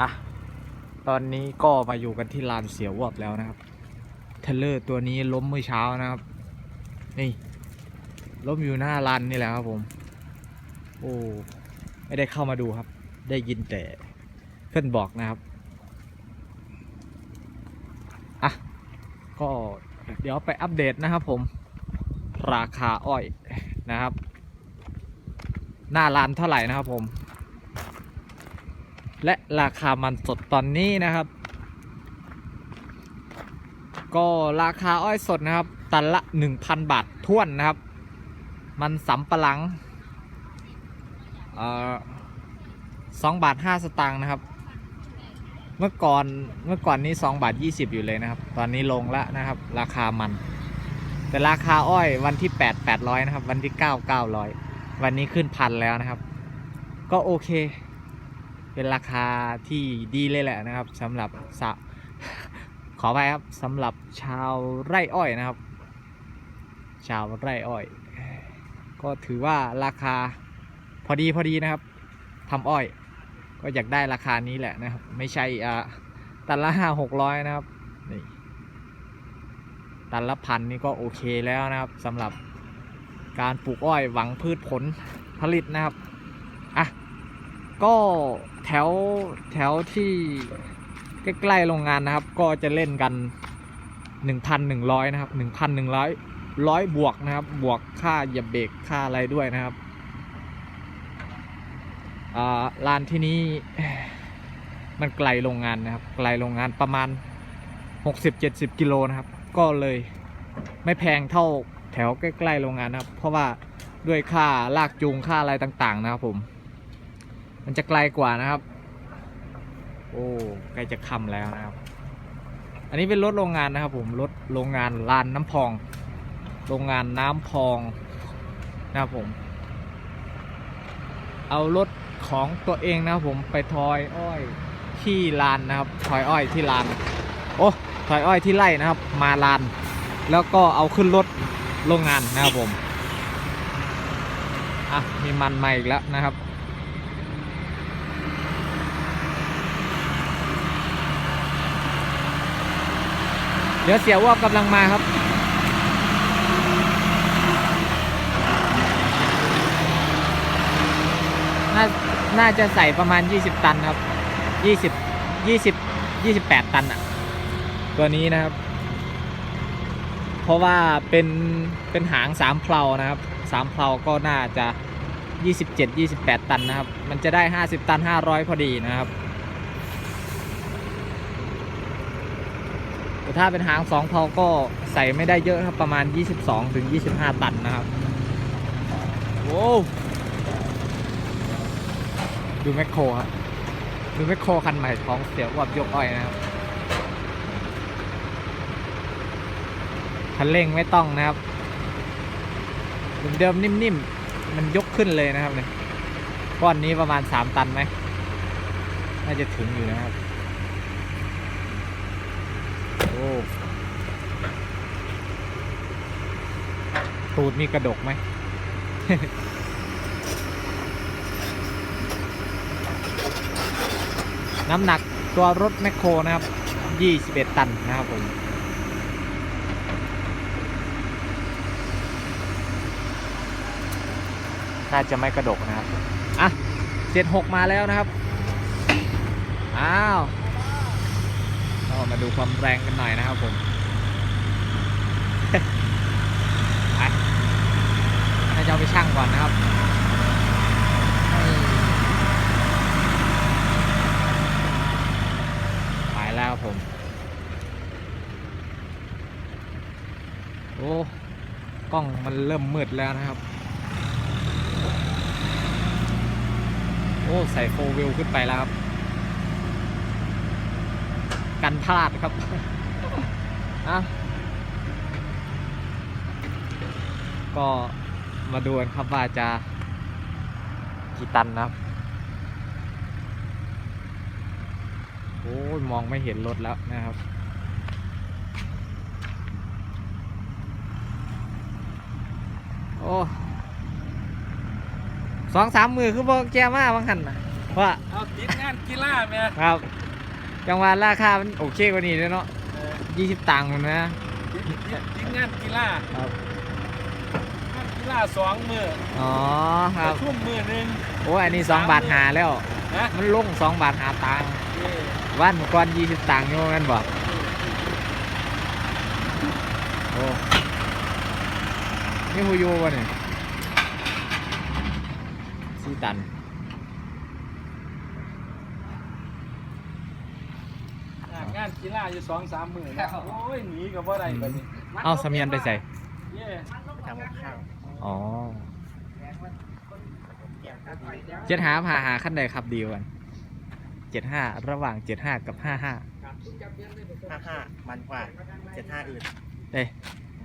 อะ ตอนนี้ก็มาอยู่กันที่ลานเสียววบแล้วนะครับ เทเลอร์ตัวนี้ล้มเมื่อเช้านะครับ นี่ ล้มอยู่หน้าลานนี่แหละครับผม โอ้ ไม่ได้เข้ามาดูครับ ได้ยินแต่เพื่อนบอกนะครับ อะ ก็เดี๋ยวไปอัปเดตนะครับผม ราคาอ้อยนะครับ หน้าร้านเท่าไหร่นะครับผม และราคามันสดตอนนี้นะครับ ก็ราคาอ้อยสดนะครับ ตันละ 1,000 บาทท้วนนะครับ มันสำปะหลังสองบาทห้าสตางค์นะครับ เมื่อก่อนเมื่อก่อนนี้2บาท20อยู่เลยนะครับ ตอนนี้ลงแล้วนะครับ ราคามัน แต่ราคาอ้อยวันที่8 800นะครับ วันที่9 900วันนี้ขึ้นพันแล้วนะครับ ก็โอเค เป็นราคาที่ดีเลยแหละนะครับสำหรับสะขอไปครับสำหรับชาวไร่อ้อยนะครับ ชาวไร่อ้อย ก็ถือว่าราคาพอดีพอดีนะครับทำอ้อย ก็อยากได้ราคานี้แหละนะครับ ไม่ใช่อ่าตันละห้าหกร้อยนะครับนี่ตันละพันนี่ก็โอเคแล้วนะครับสำหรับการปลูกอ้อยหวังพืชผลผลิตนะครับอะ ก็แถวแถวที่ใกล้ๆโรงงานนะครับ ก็จะเล่นกัน 1,100 นะครับ 1,100ร้อยบวกนะครับ บวกค่าเหยียบเบรกค่าอะไรด้วยนะครับอ่าร้านที่นี้มันไกลโรงงานนะครับ ไกลโรงงานประมาณ 60-70 กิโลนะครับ ก็เลยไม่แพงเท่าแถวใกล้ๆโรงงานนะครับ เพราะว่าด้วยค่าลากจูงค่าอะไรต่าง ๆ นะครับผม มันจะไกลกว่านะครับ โอ้ใกล้จะค่ำแล้วนะครับ อันนี้เป็นรถโรงงานนะครับ ผมรถโรงงานลานน้ำพอง โรงงานน้ำพองนะครับผม เอารถของตัวเองนะครับผมไปทอยอ้อยที่ลานนะครับทอยอ้อยที่ลาน โอ้ทอยอ้อยที่ไร่นะครับ มาลาน แล้วก็เอาขึ้นรถโรงงานนะครับผมอะมีมันใหมาอีกแล้วนะครับ เดี๋ยวเสียว่ากำลังมาครับ น่าน่าจะใส่ประมาณ 20 ตันครับ 20 20 28 ตันอะตัวนี้นะครับ เพราะว่าเป็นเป็นหางสามเพลานะครับสามเพลาก็น่าจะ 27 28 ตันนะครับ มันจะได้ 50 ตัน 500 พอดีนะครับ แต่ถ้าเป็นหางสองเพาก็ใส่ไม่ได้เยอะครับประมาณ 22ถึง25 ตันนะครับโว้ดูแมคโครครับดูแมคโครคันใหม่ของเสียอ้วบยกอ้อยนะครับคันเร่งไม่ต้องนะครับเดิมๆนิ่มๆ มันยกขึ้นเลยนะครับเนี่ยก้อนนี้ประมาณ 3 ตันไหมน่าจะถึงอยู่นะครับ โอ้ ตูดมีกระดกไหม น้ำหนักตัวรถแมคโครนะครับ 21 ตันนะครับผมน่าจะไม่กระดกนะครับ อะ 76 มาแล้วนะครับ อ้าว ก็มาดูความแรงกันหน่อยนะครับผมไปน่าจะเอาไปช่างก่อนนะครับไปแล้วครับผม โอ้กล้องมันเริ่มมืดแล้วนะครับ โอ้ ใส่โฟวิลขึ้นไปแล้วครับ กันพลาดครับอะก็มาดูกันครับว่าจะกี่ตันนะครับ โอ้ยมองไม่เห็นรถแล้วนะครับ โอ้สองสามมือคือบอกแกมาบางหันนะว่าเอาติดงานกีฬาแม่ครับ จังหวะราคามันโอเคกว่านี้เลยเนาะเออยี่สิบตังค์มันนะติดติดติดงานกีฬาครับ งานกีฬาสองมืออ๋อคปรับ ระชุมมือหนึ่ง โอ้ยอันนี้สองบาทหาแล้วนะมันลงสองบาทหาตังค์เออวันก่อนยี่สิบตังค์โยกันบอกโอ้นี่ฮูยูวะเนี่ยซีตัน งานกีฬาอยู่สองสามมือแล้วโอ้ยหนีกับว่าไรแบบนี้เอาเสมียนไปใส่เย่ทำข้าวอ๋อเจ็ดห้าพาหาขั้นใดครับดีกวันเจ็ดห้าระหว่างเจ็ดห้ากับห้าห้าห้าห้ามันกว่าเจ็ดห้าอื่นเอ้ย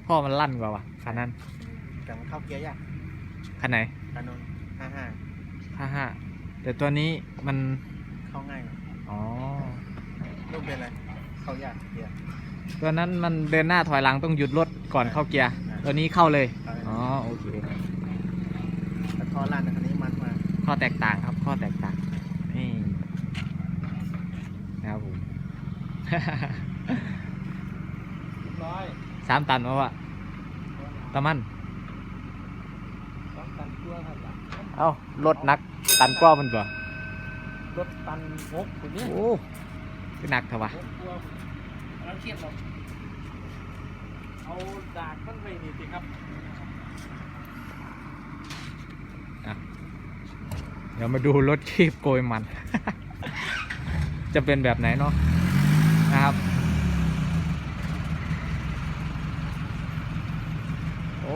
พ่อมันลั่นกว่าวะคันนั้นแต่มันเข้าเกียร์ยากคันไหนกานนห้าห้าห้าห้าแต่ตัวนี้มันเข้าง่ายอ๋อลูกเป็นอะไร เข้ายากเกียร์ตัวนั้นมันเดินหน้าถอยหลังต้องหยุดรถก่อนเข้าเกียร์ตัวนี้เข้าเลย อ๋อโอเคแต่ท่อลั่นอันนี้มันมา ข้อแตกต่างครับ ข้อแตกต่าง นี่นะครับผมร้อยสามตันวะวะตะมันสองตันกลัวครับเอ้ารถหนักตันกว่ามันกว่ารถตันหกตัวนี้ โอ้คือ หนักเถอะวะหกกลัวแล้วเทียบเราเอาดากมันไปนี่สิครับเดี๋ยวมาดูรถคีบโกยมัน จะเป็นแบบไหนเนาะนะครับ โอ้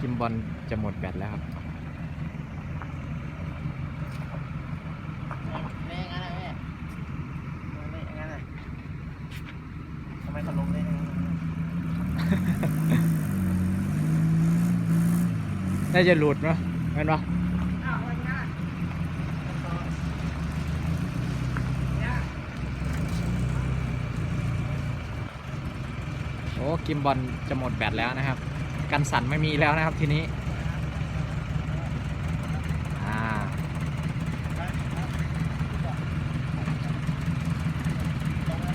กิมบอลจะหมดแบตแล้วครับ แม่งั้นแม่แม่งั้นอะทำ ไมเขาลงได้น่าจะหลุดเนาะเห็นปะโอ้กิมบอลจะหมดแบตแล้วนะครับ กันสั่นไม่มีแล้วนะครับทีนี้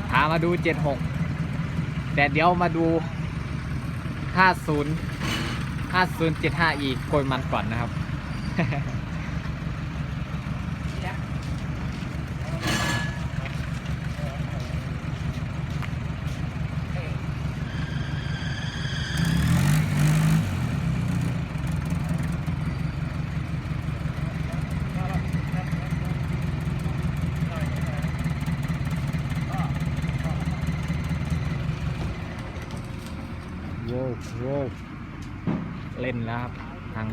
พามาดู 76 แต่เดี๋ยวมาดู 50 5075อีกโกยมันก่อนนะครับ เล่นแล้วครับทั้ง